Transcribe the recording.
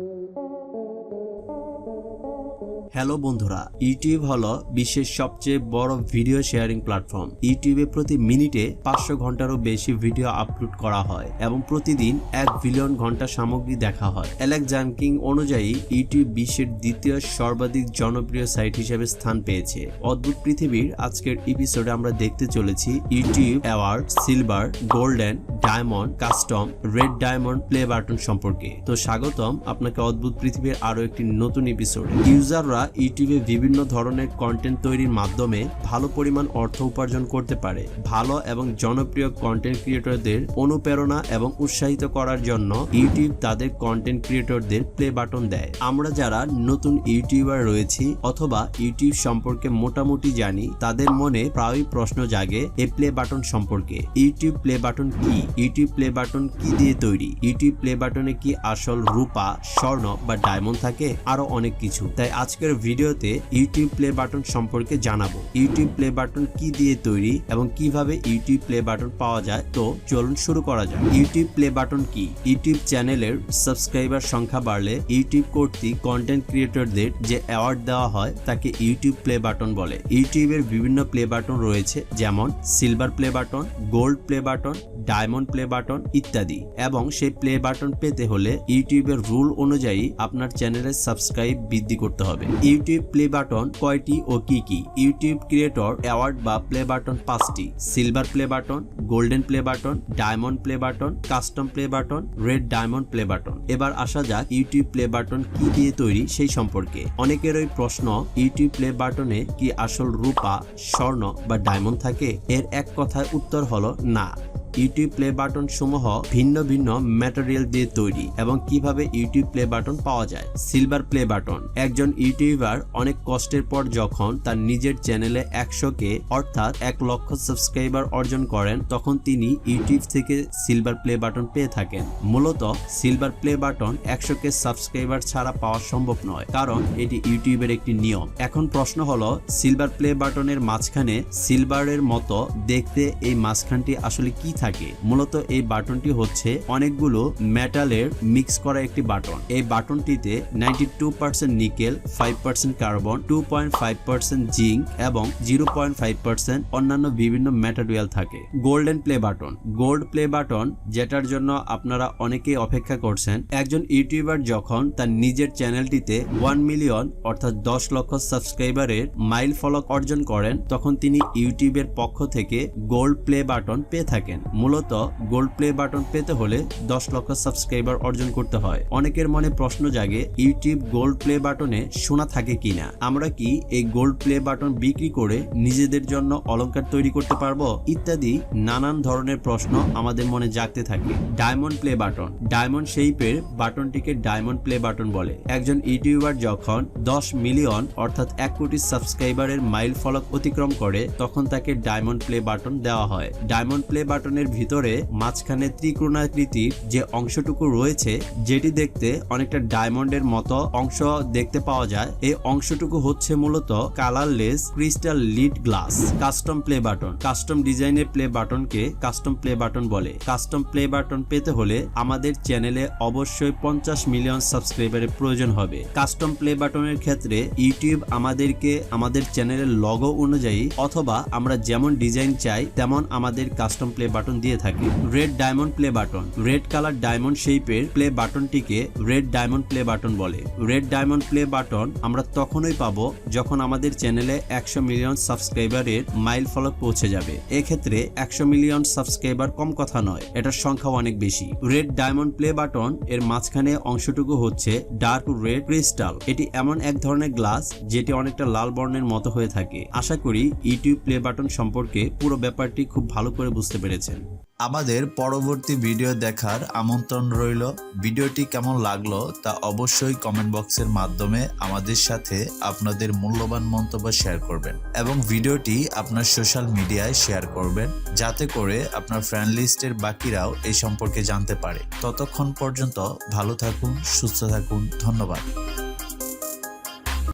Thank you. Hello বন্ধুরা, YouTube হলো বিশ্বের সবচেয়ে বড় ভিডিও শেয়ারিং প্ল্যাটফর্ম। ইউটিউবে প্রতি মিনিটে পাঁচশো ঘন্টারও বেশি ভিডিও আপলোড করা হয় এবং প্রতিদিন এক বিলিয়ন ঘণ্টা সামগ্রী দেখা হয়। অ্যালেক জানকিং অনুযায়ী, ইউটিউব বিশ্বের দ্বিতীয় সর্বাধিক জনপ্রিয় সাইট হিসেবে স্থান পেয়েছে। অদ্ভুত পৃথিবীর আজকের এপিসোডে আমরা দেখতে চলেছি YouTube award, silver, golden, diamond, custom, red diamond, play button সম্পর্কে। তো স্বাগতম, আপনাকে অদ্ভুত পৃথিবীর আরও একটি নতুন এপিসোড ইউজাররা ইউটিউবে বিভিন্ন ধরনের কন্টেন্ট তৈরির মাধ্যমে ভালো পরিমাণ অর্থ উপার্জন করতে পারে। ভালো এবং জনপ্রিয় কন্টেন্ট ক্রিয়েটরদের অনুপ্রেরণা এবং উৎসাহিত করার জন্য ইউটিউব তাদের কন্টেন্ট ক্রিয়েটরদের প্লে বাটন দেয়। আমরা যারা নতুন ইউটিউবার রয়েছি অথবা ইউটিউব সম্পর্কে মোটামুটি জানি, তাদের মনে প্রায়ই প্রশ্ন জাগে এই প্লে বাটন সম্পর্কে। ইউটিউব প্লে বাটন কি? ইউটিউব প্লে বাটন কি দিয়ে তৈরি? ইউটিউব প্লে বাটনে কি আসল রূপা, স্বর্ণ বা ডায়মন্ড থাকে? আরও অনেক কিছু। তাই আজকের ভিডিওতে ইউটিউব প্লে বাটন সম্পর্কে জানাব। ইউটিউব প্লে বাটন কি দিয়ে তৈরি এবং কীভাবে ইউটিউব প্লে বাটন পাওয়া যায়? তো চলুন শুরু করা যাক। ইউটিউব প্লে বাটন কি? ইউটিউব চ্যানেলের সাবস্ক্রাইবার সংখ্যা বাড়লে ইউটিউব কর্তৃক কন্টেন্ট ক্রিয়েটরদের যে অ্যাওয়ার্ড দেওয়া হয়, তাকে ইউটিউব প্লে বাটন বলে। ইউটিউবের বিভিন্ন প্লে বাটন রয়েছে, যেমন silver play button gold play button diamond play button ইত্যাদি। এবং সেই প্লে বাটন পেতে হলে ইউটিউবের রুল অনুযায়ী আপনার চ্যানেলের সাবস্ক্রাইব বৃদ্ধি করতে হবে। ইউটিউব প্লে বাটন কয়টি ও কি কি? ইউটিউব ক্রিয়েটর অ্যাওয়ার্ড বা প্লে বাটন পাঁচটি। Silver play button, golden play button, diamond play button, custom play button, red diamond play button. এবার আসা যাক ইউটিউব প্লে বাটন কি দিয়ে তৈরি সেই সম্পর্কে। অনেকেরই প্রশ্ন, ইউটিউব প্লে বাটনে কি আসল রূপা, স্বর্ণ বা ডায়মন্ড থাকে? এর এক কথায় উত্তর হলো না। ইউটিউব প্লে বাটন সমূহ ভিন্ন ভিন্ন ম্যাটেরিয়াল দিয়ে তৈরি এবং কীভাবে ইউটিউব প্লে বাটন পাওয়া যায়? সিলভার প্লে বাটন একজন ইউটিউবার অনেক কষ্টের পর যখন তার নিজের চ্যানেলে একশো কে, অর্থাৎ এক লক্ষ সাবস্ক্রাইবার অর্জন করেন, তখন তিনি ইউটিউব থেকে সিলভার প্লে বাটন পেয়ে থাকেন। মূলত সিলভার প্লে বাটন একশো কে সাবস্ক্রাইবার ছাড়া পাওয়া সম্ভব নয়, কারণ এটি ইউটিউবের একটি নিয়ম। এখন প্রশ্ন হলো সিলভার প্লে বাটনের মাঝখানে সিলভারের মতো দেখতে এই মাঝখানটি আসলে কি থাকে? মূলত এই বাটনটি হচ্ছে অনেকগুলো মেটালের মিক্স করা একটি বাটন। এই বাটনটিতে ninety two percent nickel five percent carbon two point five percent zinc এবং জিরো পয়েন্ট ফাইভ পার্সেন্ট অন্যান্য বিভিন্ন ম্যাটেরিয়াল থাকে। Golden play button gold play button যেটার জন্য আপনারা অনেকেই অপেক্ষা করছেন। একজন ইউটিউবার যখন তার নিজের চ্যানেলটিতে ওয়ান মিলিয়ন অর্থাৎ দশ লক্ষ সাবস্ক্রাইবারের মাইল ফলক অর্জন করেন, তখন তিনি ইউটিউবের পক্ষ থেকে গোল্ড প্লে বাটন পেয়ে থাকেন। মূলত গোল্ড প্লে বাটন পেতে হলে দশ লক্ষ সাবস্ক্রাইবার অর্জন করতে হয়। অনেকের মনে প্রশ্ন জাগে ইউটিউব গোল্ড প্লে বাটনে সোনা থাকে কিনা? আমরা কি এই গোল্ড প্লে বাটন বিক্রি করে নিজেদের জন্য অলংকার তৈরি করতে পারব? ইত্যাদি নানান ধরনের প্রশ্ন আমাদের মনে জাগতে থাকে। ডায়মন্ড প্লে বাটন ডায়মন্ড শেপের বাটনটিকে ডায়মন্ড প্লে বাটন বলে। একজন ইউটিউবার যখন দশ মিলিয়ন অর্থাৎ এক কোটি সাবস্ক্রাইবারের মাইল ফলক অতিক্রম করে, তখন তাকে ডায়মন্ড প্লে বাটন দেওয়া হয়। ডায়মন্ড প্লে বাটনের ভিতরে মাঝখানে ত্রিকোণাকৃতির যে অংশটুকু রয়েছে, যেটি দেখতে অনেকটা ডায়মন্ডের মতো অংশ দেখতে পাওয়া যায়। এই অংশটুকু হচ্ছে মূলত colourless crystal lead glass, custom play button. Custom ডিজাইনের প্লে বাটনকে কাস্টম প্লে বাটন বলে। কাস্টম প্লে বাটন পেতে হলে আমাদের চ্যানেলে অবশ্যই পঞ্চাশ মিলিয়ন সাবস্ক্রাইবারের প্রয়োজন হবে। কাস্টম প্লে বাটনের ক্ষেত্রে ইউটিউব আমাদেরকে আমাদের চ্যানেলের লগো অনুযায়ী অথবা আমরা যেমন ডিজাইন চাই, তেমন আমাদের কাস্টম প্লে বাটন দিয়ে থাকে। Red diamond play button red colour diamond শেপের প্লে বাটনটিকে রেড ডায়মন্ড প্লে বাটন বলে। রেড ডায়মন্ড প্লে বাটন আমরা তখনই পাবো যখন আমাদের চ্যানেলে একশো মিলিয়ন সাবস্ক্রাইবারের মাইল ফলক পৌঁছে যাবে। এক্ষেত্রে একশো মিলিয়ন সাবস্ক্রাইবার কম কথা নয়, এটার সংখ্যা অনেক বেশি। রেড ডায়মন্ড প্লে বাটন এর মাঝখানে অংশটুকু হচ্ছে ডার্ক রেড ক্রিস্টাল এটি এমন এক ধরনের গ্লাস যেটি অনেকটা লাল বর্ণের মতো হয়ে থাকে। আশা করি ইউটিউব প্লে বাটন সম্পর্কে পুরো ব্যাপারটি খুব ভালো করে বুঝতে পেরেছেন। আমাদের পরবর্তী ভিডিও দেখার আমন্ত্রণ রইল। ভিডিওটি কেমন লাগল তা অবশ্যই কমেন্ট বক্সের মাধ্যমে আমাদের সাথে আপনাদের মূল্যবান মন্তব্য শেয়ার করবেন এবং ভিডিওটি আপনার সোশ্যাল মিডিয়ায় শেয়ার করবেন, যাতে করে আপনার ফ্রেন্ড লিস্টের বাকিরাও এই সম্পর্কে জানতে পারে। ততক্ষণ পর্যন্ত ভালো থাকুন, সুস্থ থাকুন, ধন্যবাদ।